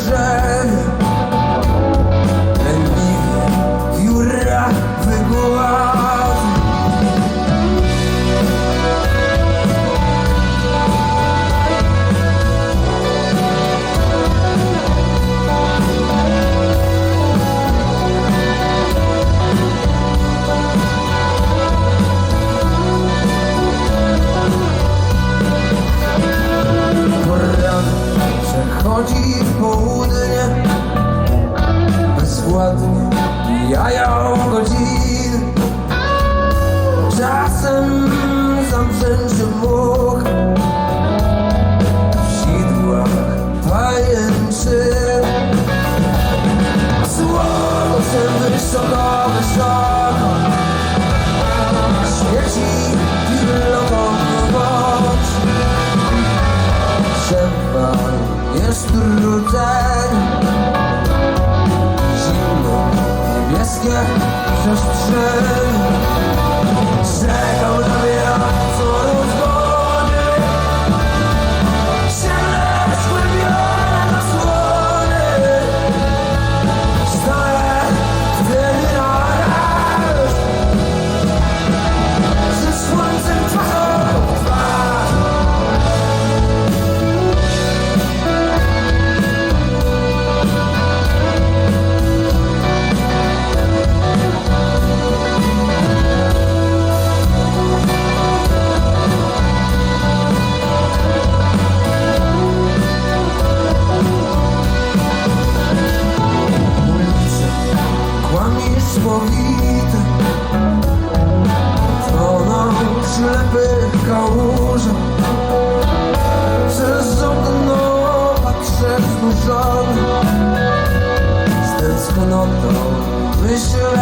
na drzewie Lękliwie wióra wygłazi Wysoko, wysoko Świeci pilotą noc Trzeba jest trudzeń Zimno, niebieskie Czekał Kłamie słowite Toną ślepych kałużach Przez okno patrzę znużony Z tęsknotą myślę